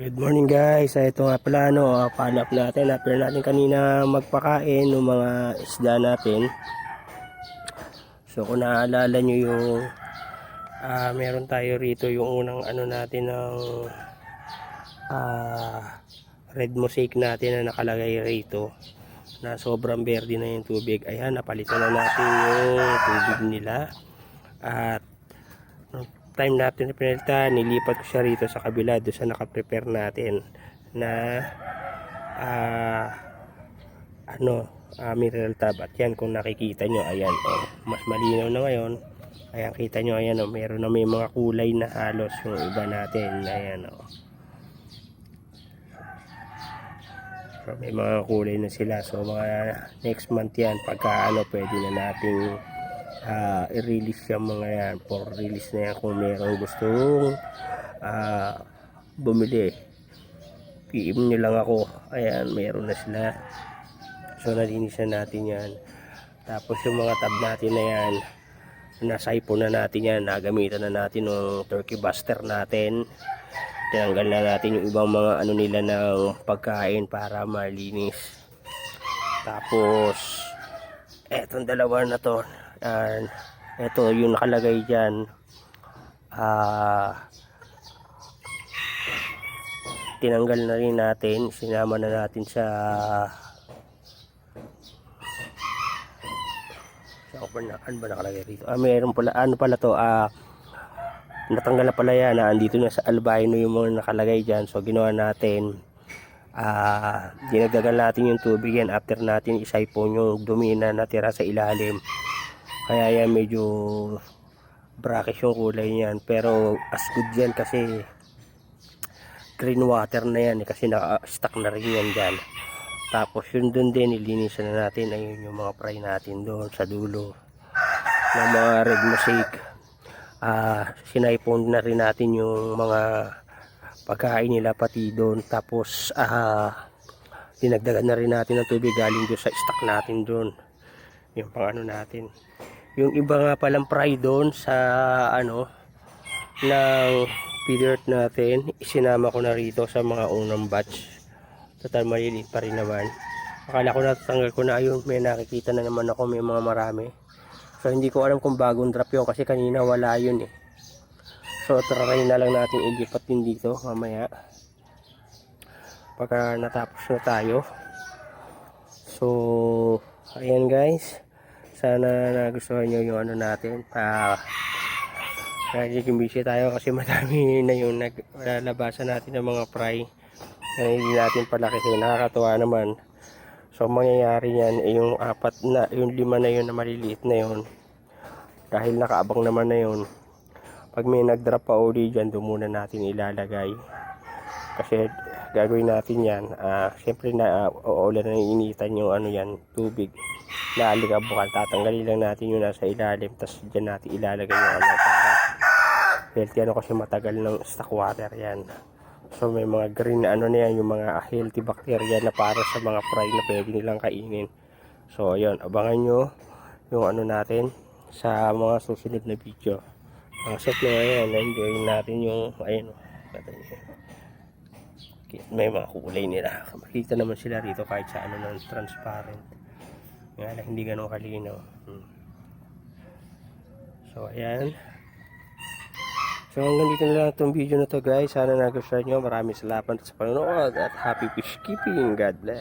Good morning guys. Ah, Ito nga pala uh, panap natin. Appear natin kanina magpakain ng mga isda natin. So kung naalala nyo yung ah, meron tayo rito yung unang ano natin ng ah, red mosaic natin na nakalagay rito na sobrang verde na yung tubig. Ayan, napalitan na natin yung tubig nila. At time natin na pinalitan, nilipat ko siya rito sa kabila doon sa nakaprepare natin na ah, ano ah, mineral tab at yan kung nakikita nyo ayan oh, mas malinaw na ngayon. Ayan kita nyo ayan oh, meron na may mga kulay na halos yung iba natin. Ayan oh. So, may mga kulay na sila. So mga next month yan pagka ano pwede na nating ah, i-release yung mga yan. For release na yan kung meron gustong ah, bumili. PM nyo lang ako. Ayan meron na sila. So nalinisan natin yan. Tapos yung mga tab natin na yan nasaypo na natin yan. Nagamitan na natin ng turkey buster natin. Tinanggal na natin yung ibang mga ano nila ng pagkain para malinis. Tapos etong dalawa na to yan ito yung nakalagay dyan ah tinanggal na rin natin sinama na natin sa Saan ba na, ano ba nakalagay rito? Ah, mayroon pala, ano pala to, ah, natanggal na pala yan, ah, andito na sa albino yung mga nakalagay dyan. So, ginawa natin, ah, dinagdagan natin yung tubig yan after natin isaipon yung dumi na natira sa ilalim. Kaya yan medyo brackish yung kulay niyan. Pero as good yan kasi green water na yan eh, kasi naka-stuck na rin yan dyan. Tapos yun dun din, ilinisan na natin. Ayun yung mga fry natin doon sa dulo. Ng mga red mosaic. Ah, sinaipon na rin natin yung mga pagkain nila pati doon. Tapos, ah, dinagdagan na rin natin ng tubig galing doon sa stock natin doon. Yung pang ano natin. Yung iba nga palang fry doon sa ano, ng feeder natin, isinama ko na rito sa mga unang batch. Total maliliit pa rin naman. Akala ko natatanggal ko na ayun, may nakikita na naman ako, may mga marami. So hindi ko alam kung bagong drop yun kasi kanina wala yun eh. So try na lang natin ilipat din dito mamaya. Pagka natapos na tayo. So, ayan guys. Sana nagustuhan nyo yung ano natin. Pa, nagiging busy tayo kasi madami na yung naglalabasan natin ng mga fry na hindi natin palakihin. Nakakatuwa naman. So, ang mangyayari yan, eh, yung apat na, yung lima na yun na maliliit na yun. Dahil nakaabang naman na yun. Pag may nag-drop pa uli dyan, doon muna natin ilalagay. Kasi gagawin natin yan. ah Siyempre na uh, uulan na initan yung ano yan, tubig. Na alikabukal. Tatanggalin lang natin yung nasa ilalim. Tapos dyan natin ilalagay yung ano para healthy ano kasi matagal ng stock water yan. So may mga green ano na yan, yung mga healthy bacteria na para sa mga fry na pwede nilang kainin. So ayun, abangan nyo yung ano natin sa mga susunod na video. Ang set na ngayon, na-enjoy natin yung, ayun. Okay, may mga kulay nila. Makita naman sila rito kahit sa ano ng transparent. Nga lang, hindi ganun kalinaw. Hmm. So ayan. So hanggang dito na lang itong video na to guys. Sana nagustuhan nyo. Maraming salamat sa panonood at happy fish keeping. God bless.